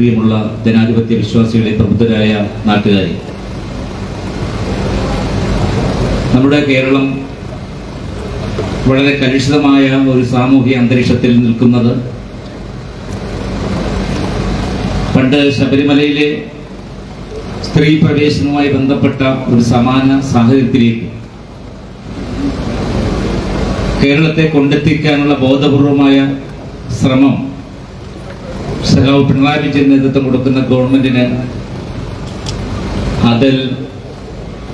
പ്രിയമുള്ള ജനാധിപത്യ വിശ്വാസികളെ പ്രബുദ്ധരായ നാട്ടുകാരെ. നമ്മുടെ കേരളം വളരെ കലുഷിതമായ ഒരു സാമൂഹിക അന്തരീക്ഷത്തിൽ നിൽക്കുന്നത് പണ്ട് ശബരിമലയിലെ സ്ത്രീ പ്രവേശനവുമായി ബന്ധപ്പെട്ട ഒരു സമാന സാഹചര്യത്തിലേക്ക് കേരളത്തെ കൊണ്ടെത്തിക്കാനുള്ള ബോധപൂർവമായ ശ്രമം സഖാവ് പിണറായി വിജയൻ നേതൃത്വം കൊടുക്കുന്ന ഗവൺമെന്റിന് അതിൽ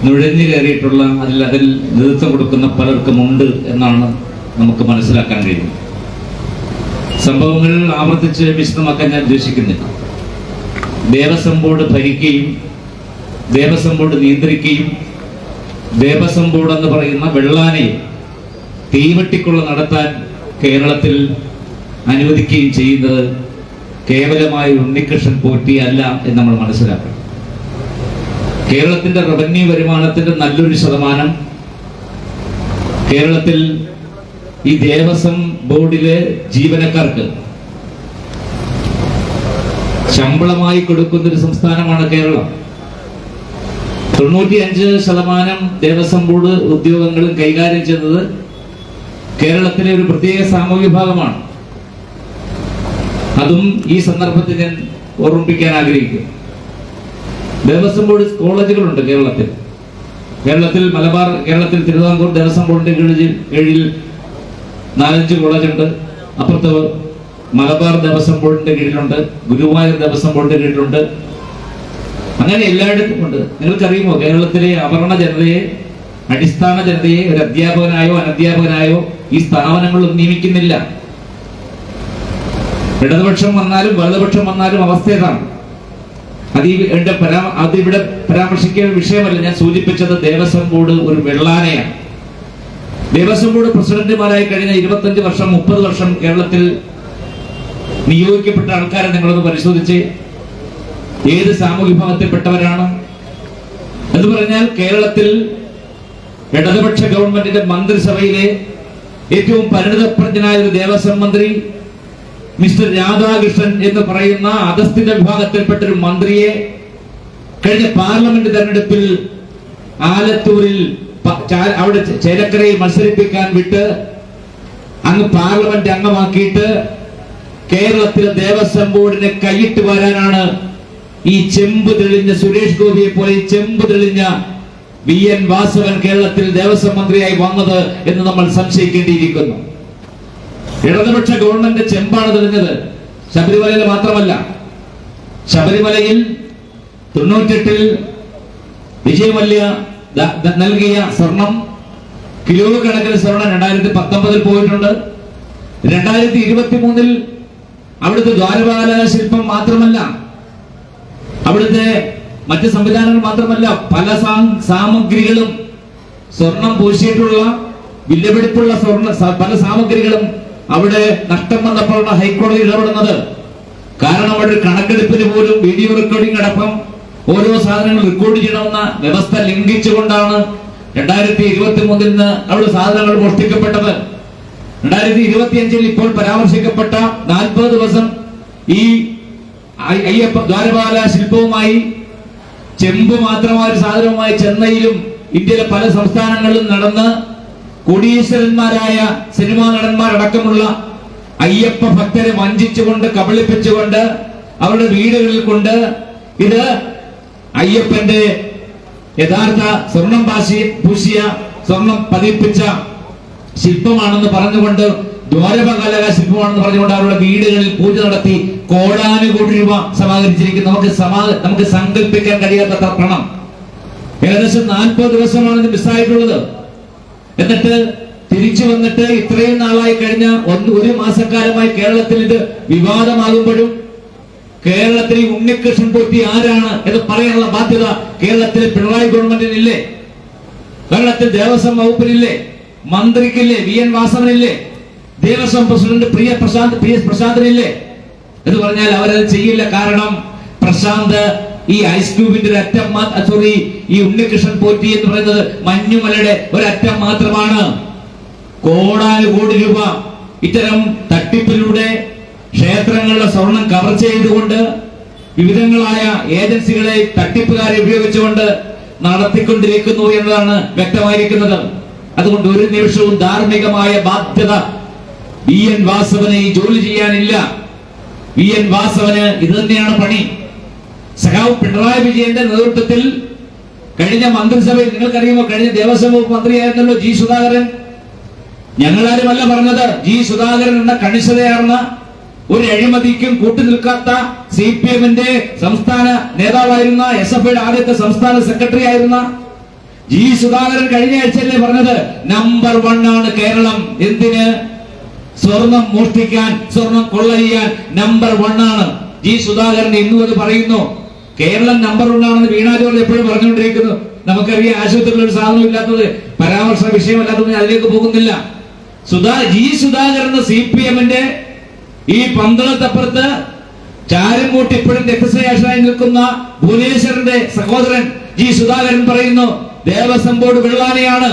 നുഴഞ്ഞു കയറിയിട്ടുള്ള അതിൽ അതിൽ നേതൃത്വം കൊടുക്കുന്ന പലർക്കും ഉണ്ട് എന്നാണ് നമുക്ക് മനസ്സിലാക്കാൻ കഴിയുന്നത്. സംഭവങ്ങൾ ആവർത്തിച്ച് വിശദമാക്കാൻ ഞാൻ ഉദ്ദേശിക്കുന്നില്ല. ദേവസ്വം ബോർഡ് ഭരിക്കുകയും ദേവസ്വം ബോർഡ് നിയന്ത്രിക്കുകയും ദേവസ്വം ബോർഡ് എന്ന് പറയുന്ന വെള്ളാനെ തീവട്ടിക്കുള്ള നടത്താൻ കേരളത്തിൽ അനുവദിക്കുകയും ചെയ്യുന്നത് കേവലമായ ഉണ്ണികൃഷ്ണൻ പോറ്റിയല്ല എന്ന് നമ്മൾ മനസ്സിലാക്കണം. കേരളത്തിന്റെ റവന്യൂ വരുമാനത്തിന്റെ നല്ലൊരു ശതമാനം കേരളത്തിൽ ഈ ദേവസ്വം ബോർഡിലെ ജീവനക്കാർക്ക് ശമ്പളമായി കൊടുക്കുന്ന ഒരു സംസ്ഥാനമാണ് കേരളം. തൊണ്ണൂറ്റി അഞ്ച് ശതമാനം ദേവസ്വം ബോർഡ് ഉദ്യോഗങ്ങളും കൈകാര്യം ചെയ്യുന്നത് കേരളത്തിലെ ഒരു പ്രത്യേക സാമൂഹ്യ വിഭാഗമാണ്. അതും ഈ സന്ദർഭത്തിൽ ഞാൻ ഓർമ്മിപ്പിക്കാൻ ആഗ്രഹിക്കുന്നു. ദേവസ്വം ബോർഡ് കോളേജുകളുണ്ട് കേരളത്തിൽ. കേരളത്തിൽ മലബാർ കേരളത്തിൽ തിരുവിതാംകൂർ ദേവസ്വം ബോർഡിന്റെ കീഴിൽ കീഴിൽ നാലഞ്ച് കോളേജുണ്ട്. അപ്പുറത്ത് മലബാർ ദേവസ്വം ബോർഡിന്റെ കീഴിലുണ്ട് ഗുരുവായൂർ ദേവസ്വം ബോർഡിന്റെ കീഴിലുണ്ട്. അങ്ങനെ എല്ലായിടത്തും ഉണ്ട്. നിങ്ങൾക്കറിയുമോ കേരളത്തിലെ അവർണ ജനതയെ അടിസ്ഥാന ജനതയെ ഒരു അധ്യാപകനായോ അനധ്യാപകനായോ ഈ സ്ഥാപനങ്ങളിൽ നിയമിക്കുന്നില്ല. ഇടതുപക്ഷം വന്നാലും വലതുപക്ഷം വന്നാലും അവസ്ഥ ഏതാണ് അത് എന്റെ പരാ അത് ഇവിടെ പരാമർശിക്കേണ്ട വിഷയമല്ല. ഞാൻ സൂചിപ്പിച്ചത് ദേവസ്വം ബോർഡ് ഒരു വെള്ളാനയാണ്. ദേവസ്വം ബോർഡ് പ്രസിഡന്റുമാരായി കഴിഞ്ഞ ഇരുപത്തഞ്ച് വർഷം മുപ്പത് വർഷം കേരളത്തിൽ നിയോഗിക്കപ്പെട്ട ആൾക്കാരെ നിങ്ങളൊന്ന് പരിശോധിച്ച് ഏത് സാമൂഹ്യ വിഭാഗത്തിൽപ്പെട്ടവരാണ് എന്ന് പറഞ്ഞാൽ കേരളത്തിൽ ഇടതുപക്ഷ ഗവൺമെന്റിന്റെ മന്ത്രിസഭയിലെ ഏറ്റവും പരിണിതപ്രജ്ഞനായ ഒരു ദേവസ്വം മന്ത്രി മിസ്റ്റർ രാധാകൃഷ്ണൻ എന്ന് പറയുന്ന അധസ്ഥിത വിഭാഗത്തിൽപ്പെട്ട ഒരു മന്ത്രിയെ കഴിഞ്ഞ പാർലമെന്റ് തെരഞ്ഞെടുപ്പിൽ ആലത്തൂരിൽ അവിടെ ചേലക്കരയിൽ മത്സരിപ്പിക്കാൻ വിട്ട് അങ്ങ് പാർലമെന്റ് അംഗമാക്കിയിട്ട് കേരളത്തിലെ ദേവസ്വം ബോർഡിനെ കൈയിട്ട് വരാനാണ് ഈ ചെമ്പ് തെളിഞ്ഞ സുരേഷ് ഗോപിയെ പോലെ ചെമ്പ് തെളിഞ്ഞ വി എൻ വാസവൻ കേരളത്തിൽ ദേവസ്വം മന്ത്രിയായി വന്നത് എന്ന് നമ്മൾ സംശയിക്കേണ്ടിയിരിക്കുന്നു. ഇടതുപക്ഷ ഗവൺമെന്റ് ചെമ്പാണ് തെളിഞ്ഞത്. ശബരിമലയിൽ മാത്രമല്ല ശബരിമലയിൽ തൊണ്ണൂറ്റെട്ടിൽ വിജയമല്യ നൽകിയ സ്വർണം കിലോ കണക്കിന് സ്വർണം രണ്ടായിരത്തി പത്തൊമ്പതിൽ പോയിട്ടുണ്ട്. രണ്ടായിരത്തി ഇരുപത്തി മൂന്നിൽ അവിടുത്തെ ദ്വാരപാല ശില്പം മാത്രമല്ല അവിടുത്തെ മറ്റ് സംവിധാനങ്ങൾ മാത്രമല്ല പല സാമഗ്രികളും സ്വർണം പൂശിയിട്ടുള്ള വിലപിടിപ്പുള്ള സ്വർണ പല സാമഗ്രികളും അവിടെ നഷ്ടം വന്നപ്പോഴാണ് ഹൈക്കോടതി ഇടപെടുന്നത്. കാരണം അവിടെ കണക്കെടുപ്പിന് പോലും വീഡിയോ റെക്കോർഡിംഗ് അടക്കം ഓരോ സാധനങ്ങൾ റെക്കോർഡ് ചെയ്യണമെന്ന വ്യവസ്ഥ ലംഘിച്ചുകൊണ്ടാണ് രണ്ടായിരത്തി ഇരുപത്തി നിന്ന് അവിടെ സാധനങ്ങൾ മോഷ്ടിക്കപ്പെട്ടത്. രണ്ടായിരത്തി ഇരുപത്തി അഞ്ചിൽ ഇപ്പോൾ പരാമർശിക്കപ്പെട്ട നാൽപ്പത് ദിവസം ഈ അയ്യ- അയ്യപ്പ ദ്വാരപാല ശില്പവുമായി ചെമ്പ് മാത്രമായ ഒരു സാധനവുമായി ചെന്നൈയിലും ഇന്ത്യയിലെ പല സംസ്ഥാനങ്ങളിലും നടന്ന് കോടീശ്വരന്മാരായ സിനിമാ നടന്മാരടക്കമുള്ള അയ്യപ്പ ഭക്തരെ വഞ്ചിച്ചുകൊണ്ട് കബളിപ്പിച്ചുകൊണ്ട് അവരുടെ വീടുകളിൽ കൊണ്ട് ഇത് അയ്യപ്പന്റെ യഥാർത്ഥ സ്വർണം പാശി പൂശിയ സ്വർണം പതിപ്പിച്ച ശില്പമാണെന്ന് പറഞ്ഞുകൊണ്ട് ദ്വാരപകാലക ശില്പമാണെന്ന് പറഞ്ഞുകൊണ്ട് അവരുടെ വീടുകളിൽ പൂജ നടത്തി കോടാനുകോടി രൂപ സമാഹരിച്ചിരിക്കുന്നു. നമുക്ക് സമാ നമുക്ക് സങ്കല്പിക്കാൻ കഴിയാത്ത പണം. ഏകദേശം നാൽപ്പത് ദിവസമാണ് ഇത് മിസ്സായിട്ടുള്ളത്. എന്നിട്ട് തിരിച്ചു വന്നിട്ട് ഇത്രയും നാളായി കഴിഞ്ഞ ഒന്ന് ഒരു മാസക്കാലമായി കേരളത്തിൽ ഇത് വിവാദമാകുമ്പോഴും കേരളത്തിൽ ഉണ്ണികൃഷ്ണൻ പോറ്റി ആരാണ് എന്ന് പറയാനുള്ള ബാധ്യത കേരളത്തിലെ പിണറായി ഗവൺമെന്റിനില്ലേ? കേരളത്തിൽ ദേവസ്വം വകുപ്പിനില്ലേ? മന്ത്രിക്കില്ലേ? V N വാസവനില്ലേ? Devaswom president Priya Prashanth P S പ്രശാന്തനില്ലേ? എന്ന് പറഞ്ഞാൽ അവരത് ചെയ്യില്ല. കാരണം പ്രശാന്ത് ഈ ഐസ് ക്യൂബിന്റെ ഒരു അറ്റം സോറി ഈ ഉണ്ണികൃഷ്ണൻ പോറ്റി എന്ന് പറയുന്നത് മഞ്ഞുമലയുടെ ഒരറ്റം മാത്രമാണ്. കോടാനുകോടി രൂപ ഇത്തരം തട്ടിപ്പിലൂടെ ക്ഷേത്രങ്ങളുടെ സ്വർണം കവർ ചെയ്തുകൊണ്ട് വിവിധങ്ങളായ ഏജൻസികളെ തട്ടിപ്പുകാരെ ഉപയോഗിച്ചുകൊണ്ട് നടത്തിക്കൊണ്ടിരിക്കുന്നു എന്നതാണ് വ്യക്തമായിരിക്കുന്നത്. അതുകൊണ്ട് ഒരു നിമിഷവും ധാർമ്മികമായ ബാധ്യത വി എൻ വാസവന് ഈ ജോലി ചെയ്യാനില്ല. വി എൻ വാസവന് ഇത് തന്നെയാണ് പണി. സഖാവ് പിണറായി വിജയന്റെ നേതൃത്വത്തിൽ കഴിഞ്ഞ മന്ത്രിസഭയിൽ നിങ്ങൾക്കറിയുമോ കഴിഞ്ഞ ദേവസ്വം വകുപ്പ് മന്ത്രിയായിരുന്നല്ലോ ജി സുധാകരൻ? ഞങ്ങളാരുമല്ല പറഞ്ഞത്. ജി സുധാകരൻ എന്ന കണിശതയാർന്ന ഒരു അഴിമതിക്കും കൂട്ടുനിൽക്കാത്ത സി പി എമ്മിന്റെ സംസ്ഥാന നേതാവായിരുന്ന എസ് എഫ് ഐയുടെ ആദ്യത്തെ സംസ്ഥാന സെക്രട്ടറി ആയിരുന്ന ജി സുധാകരൻ കഴിഞ്ഞ ആഴ്ചയല്ലേ പറഞ്ഞത് നമ്പർ വൺ ആണ് കേരളം. എന്തിന്? സ്വർണം മോഷ്ടിക്കാൻ സ്വർണം കൊള്ളയ്യാൻ നമ്പർ വൺ ആണ്. ജി സുധാകരൻ ഇന്നും അത് പറയുന്നു. കേരളം നമ്പർ വൺ ആണെന്ന് വീണാ ജോർജ് എപ്പോഴും പറഞ്ഞുകൊണ്ടിരിക്കുന്നു. നമുക്കറിയാം ആശുപത്രിയിൽ ഒരു സാധനം ഇല്ലാത്തത് പരാമർശ വിഷയമല്ലാത്തത് അതിലേക്ക് പോകുന്നില്ല. Sudha G Sudhakaran C P എമ്മിന്റെ ഈ പന്തളത്തപ്പുറത്ത് ചാരംകൂട്ടി ഇപ്പോഴും രക്തശ്രേഷനായി നിൽക്കുന്ന ഭുവനേശ്വരന്റെ സഹോദരൻ ജി സുധാകരൻ പറയുന്നു ദേവസ്വം ബോർഡ് വെള്ളാനയാണ്.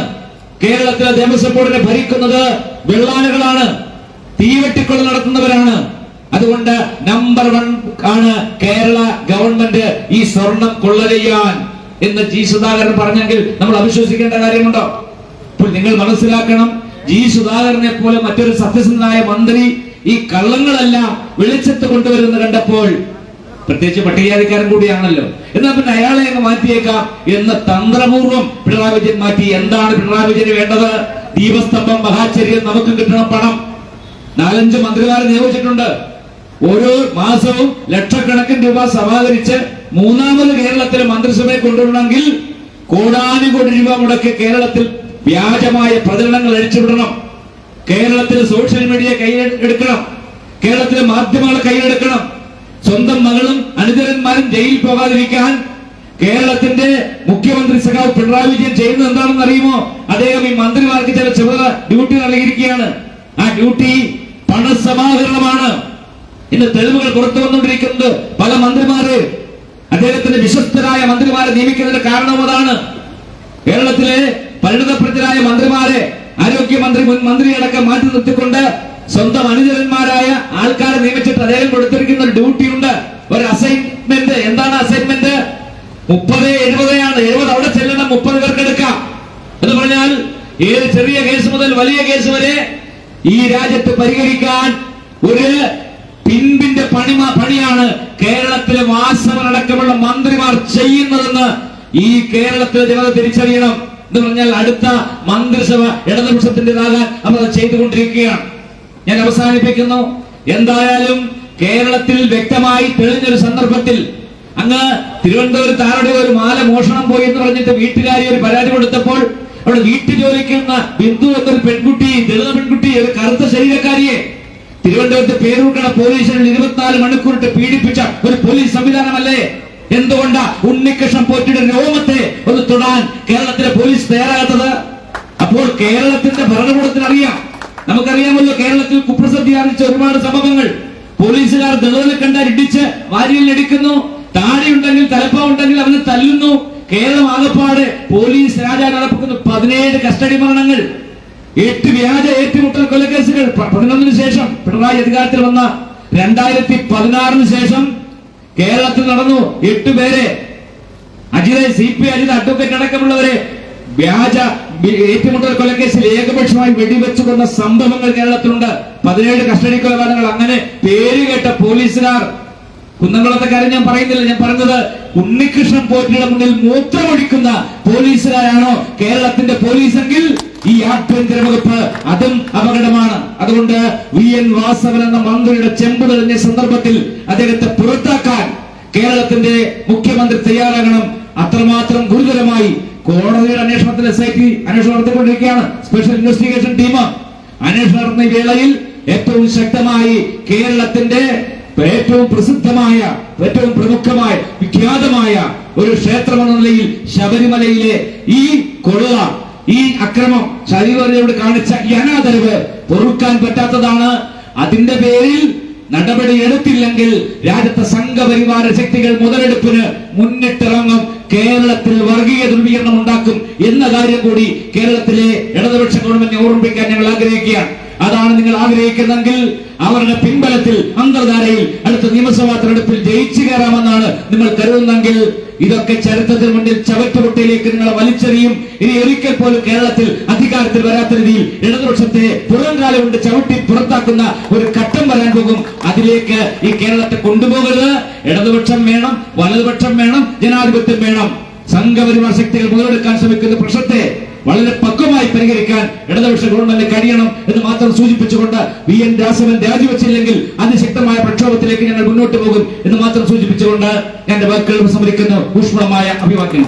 കേരളത്തിലെ ദേവസ്വം ബോർഡിനെ ഭരിക്കുന്നത് വെള്ളാനകളാണ്. തീവെട്ടിക്കൊള്ള നടത്തുന്നവരാണ്. അതുകൊണ്ട് നമ്പർ വൺ ആണ് കേരള ഗവൺമെന്റ് ഈ സ്വർണം കൊള്ളലെയ്യാൻ എന്ന് ജി സുധാകരൻ പറഞ്ഞെങ്കിൽ നമ്മൾ അവിശ്വസിക്കേണ്ട കാര്യമുണ്ടോ? അപ്പോൾ നിങ്ങൾ മനസ്സിലാക്കണം ജി സുധാകരനെ പോലെ മറ്റൊരു സത്യസന്ധനായ മന്ത്രി ഈ കള്ളങ്ങളെല്ലാം വെളിച്ചത്ത് കൊണ്ടുവരുന്ന കണ്ടപ്പോൾ പ്രത്യേകിച്ച് പട്ടികജാതിക്കാരൻ കൂടിയാണല്ലോ. എന്നാൽ പിന്നെ അയാളെ അങ്ങ് മാറ്റിയേക്കാം എന്ന് തന്ത്രപൂർവം പിണറായി വിജയൻ മാറ്റി. എന്താണ് പിണറായി വിജയന് വേണ്ടത്? ദീപസ്തംഭം മഹാചര്യം നമുക്ക് കിട്ടണം പണം. നാലഞ്ച് മന്ത്രിമാരെ നിയോഗിച്ചിട്ടുണ്ട്. ഓരോ മാസവും ലക്ഷക്കണക്കിന് രൂപ സമാഹരിച്ച് മൂന്നാമത് കേരളത്തിലെ മന്ത്രിസഭയെ കൊണ്ടുവരണമെങ്കിൽ കോടാനുകോടി രൂപ മുടക്കി കേരളത്തിൽ വ്യാജമായ പ്രചരണങ്ങൾ അഴിച്ചുവിടണം. കേരളത്തിലെ സോഷ്യൽ മീഡിയ കൈയെടുക്കണം കേരളത്തിലെ മാധ്യമങ്ങൾ കൈയെടുക്കണം സ്വന്തം മകളും അനുചരന്മാരും ജയിലിൽ പോകാതിരിക്കാൻ കേരളത്തിന്റെ മുഖ്യമന്ത്രി സഖാവ് പിണറായി വിജയൻ ചെയ്യുന്നത് എന്താണെന്ന് അറിയുമോ അദ്ദേഹം ഈ മന്ത്രിമാർക്ക് ചില ചുമതല ഡ്യൂട്ടി നൽകിയിരിക്കുകയാണ്. ആ ഡ്യൂട്ടി പണസമാഹരണമാണ്. ഇന്ന് തെളിവുകൾ പുറത്തു വന്നുകൊണ്ടിരിക്കുന്നത് പല മന്ത്രിമാരെ അദ്ദേഹത്തിന്റെ വിശ്വസ്തരായ മന്ത്രിമാരെ നിയമിക്കുന്നതിന് കാരണവും അതാണ്. കേരളത്തിലെ പരിണിതപ്രജ്ഞരായ മന്ത്രിമാരെ ആരോഗ്യമന്ത്രി മുൻ മന്ത്രിയടക്കം മാറ്റി നിർത്തിക്കൊണ്ട് സ്വന്തം അനുചരന്മാരായ ആൾക്കാരെ നിയമിച്ചിട്ട് അദ്ദേഹം കൊടുത്തിരിക്കുന്ന ഒരു ഡ്യൂട്ടി ഉണ്ട് ഒരു അസൈൻമെന്റ് എന്താണ് അസൈൻമെന്റ് മുപ്പത് എഴുപതാണ് എഴുപത് അവിടെ ചെല്ലണം മുപ്പത് പേർക്ക് എടുക്കാം. എന്ന് പറഞ്ഞാൽ ഏത് ചെറിയ കേസ് മുതൽ വലിയ കേസ് വരെ ഈ രാജ്യത്ത് പരിഹരിക്കാൻ ഒരു പിൻപിന്റെ പണിമ പണിയാണ് കേരളത്തിലെ വാസവനടക്കമുള്ള മന്ത്രിമാർ ചെയ്യുന്നതെന്ന് ഈ കേരളത്തിലെ ജനത തിരിച്ചറിയണം എന്ന് പറഞ്ഞാൽ അടുത്ത മന്ത്രിസഭ ഇടതുപക്ഷത്തിന്റെതാകാൻ അവർ ചെയ്തുകൊണ്ടിരിക്കുകയാണ്. ഞാൻ അവസാനിപ്പിക്കുന്നു. എന്തായാലും കേരളത്തിൽ വ്യക്തമായി തെളിഞ്ഞൊരു സന്ദർഭത്തിൽ അങ്ങ് തിരുവനന്തപുരത്ത് ആരുടെ ഒരു മാല മോഷണം പോയി എന്ന് പറഞ്ഞിട്ട് വീട്ടുകാരി ഒരു പരാതി കൊടുത്തപ്പോൾ അവിടെ വീട്ടു ജോലിക്കുന്ന ബിന്ദു എന്നൊരു പെൺകുട്ടി ദളിത പെൺകുട്ടി ഒരു കറുത്ത ശരീരക്കാരിയെ തിരുവനന്തപുരത്ത് പേരൂർക്കട പോലീസിൽ ഇരുപത്തിനാല് മണിക്കൂറിട്ട് പീഡിപ്പിച്ച ഒരു പോലീസ് സംവിധാനമല്ലേ? എന്തുകൊണ്ടാ ഉണ്ണികൃഷ്ണൻ പോറ്റിയുടെ രോമത്തെ ഒന്ന് തൊടാൻ കേരളത്തിലെ പോലീസ് തയ്യാറാകാത്തത്? അപ്പോൾ കേരളത്തിന്റെ ഭരണകൂടത്തിന് അറിയാം നമുക്കറിയാമല്ലോ കേരളത്തിൽ കുപ്രസിദ്ധി ആർജിച്ച ഒരുപാട് സംഭവങ്ങൾ. പോലീസുകാർ ദളിതനെ കണ്ടാൽ ഇടിച്ച് വാരിയിൽ ഇടിക്കുന്നു താടി ഉണ്ടെങ്കിൽ തലപ്പ ഉണ്ടെങ്കിൽ അവനെ തല്ലുന്നു. കേരളം ആകപ്പാട് പോലീസ് രാജാ നടപ്പിക്കുന്നു പതിനേഴ് കസ്റ്റഡി മരണങ്ങൾ. എട്ട് വ്യാജ ഏറ്റുമുട്ടൽ കൊലക്കേസുകൾ പതിനൊന്നിന് ശേഷം പിണറായി അധികാരത്തിൽ വന്ന രണ്ടായിരത്തി പതിനാറിന് ശേഷം കേരളത്തിൽ നടന്നു എട്ട് പേരെ Ajitha C P Ajitha advocate അടക്കമുള്ളവരെ വ്യാജ ഏറ്റുമുട്ടൽ കൊലക്കേസിൽ ഏകപക്ഷമായി വെടിവെച്ചു കൊന്ന സംഭവങ്ങൾ കേരളത്തിലുണ്ട്. പതിനേഴ് കസ്റ്റഡി കൊലപാതകങ്ങൾ. അങ്ങനെ പേര് കേട്ട പോലീസുകാർ കുന്നംകുളത്തെ കാര്യം ഞാൻ പറയുന്നില്ല ഞാൻ പറഞ്ഞത് ഉണ്ണികൃഷ്ണൻ പോറ്റിയുടെ മുന്നിൽ മൂത്രമൊഴിക്കുന്ന പോലീസുകാരാണോ കേരളത്തിന്റെ പോലീസെങ്കിൽ ഈ ആഭ്യന്തര വകുപ്പ് അതും അപകടമാണ്. അതുകൊണ്ട് വി എൻ വാസവൻ എന്ന മന്ത്രിയുടെ ചെമ്പ് തെളിഞ്ഞ സന്ദർഭത്തിൽ അദ്ദേഹത്തെ പുറത്താക്കാൻ കേരളത്തിന്റെ മുഖ്യമന്ത്രി തയ്യാറാകണം. അത്രമാത്രം ഗുരുതരമായി കോടതിയുടെ അന്വേഷണത്തിന് എസ് ഐ ടി അന്വേഷണം നടത്തിക്കൊണ്ടിരിക്കുകയാണ്. സ്പെഷ്യൽ ഇൻവെസ്റ്റിഗേഷൻ ടീം അന്വേഷണം നടത്തുന്ന വേളയിൽ ഏറ്റവും ശക്തമായി കേരളത്തിന്റെ ഏറ്റവും പ്രസിദ്ധമായ ഏറ്റവും പ്രമുഖമായ വിഖ്യാതമായ ഒരു ക്ഷേത്രമെന്ന നിലയിൽ ശബരിമലയിലെ ഈ കൊള്ള ഈ അക്രമം ശരീരയോട് കാണിച്ച ഈ അനാദരവ് പൊറുക്കാൻ പറ്റാത്തതാണ്. അതിന്റെ പേരിൽ നടപടി എടുത്തില്ലെങ്കിൽ രാജ്യത്തെ സംഘപരിവാര ശക്തികൾ മുതലെടുപ്പിന് മുന്നിട്ടിറങ്ങും. കേരളത്തിൽ വർഗീയ ധ്രുവീകരണം ഉണ്ടാക്കും എന്ന കാര്യം കൂടി കേരളത്തിലെ ഇടതുപക്ഷ ഗവൺമെന്റിനെ ഓർമ്മിപ്പിക്കാൻ ഞങ്ങൾ ആഗ്രഹിക്കുകയാണ്. അതാണ് നിങ്ങൾ ആഗ്രഹിക്കുന്നെങ്കിൽ അവരുടെ പിൻബലത്തിൽ അന്തർധാരയിൽ അടുത്ത നിയമസഭാ തെരഞ്ഞെടുപ്പിൽ ജയിച്ചു കയറാമെന്നാണ് നിങ്ങൾ കരുതുന്നെങ്കിൽ ഇതൊക്കെ ചരിത്രത്തിന് മുന്നിൽ ചവറ്റുപൊട്ടിയിലേക്ക് നിങ്ങളെ വലിച്ചെറിയും. ഇനി ഒരിക്കൽ പോലും കേരളത്തിൽ അധികാരത്തിൽ വരാത്ത രീതിയിൽ ഇടതുപക്ഷത്തെ പുറംകാലം കൊണ്ട് ചവിട്ടി പുറത്താക്കുന്ന ഒരു ഘട്ടം വരാൻ പോകും. അതിലേക്ക് ഈ കേരളത്തെ കൊണ്ടുപോകരുത്. ഇടതുപക്ഷം വേണം വലതുപക്ഷം വേണം ജനാധിപത്യം വേണം. സംഘപരിവാർ ശക്തികൾ മുതലെടുക്കാൻ ശ്രമിക്കുന്ന പ്രശ്നത്തെ വളരെ പക്വമായി പരിഹരിക്കാൻ ഇടതുപക്ഷ ഗവൺമെന്റ് കഴിയണം എന്ന് മാത്രം സൂചിപ്പിച്ചുകൊണ്ട് വി എൻ രാഘവൻ രാജിവെച്ചില്ലെങ്കിൽ അതിശക്തമായ പ്രക്ഷോഭത്തിലേക്ക് ഞങ്ങൾ മുന്നോട്ട് പോകും എന്ന് മാത്രം സൂചിപ്പിച്ചുകൊണ്ട് എന്റെ വാക്കുകൾ സംഭരിക്കുന്നു ഊഷ്മളമായ അഭിവാദ്യം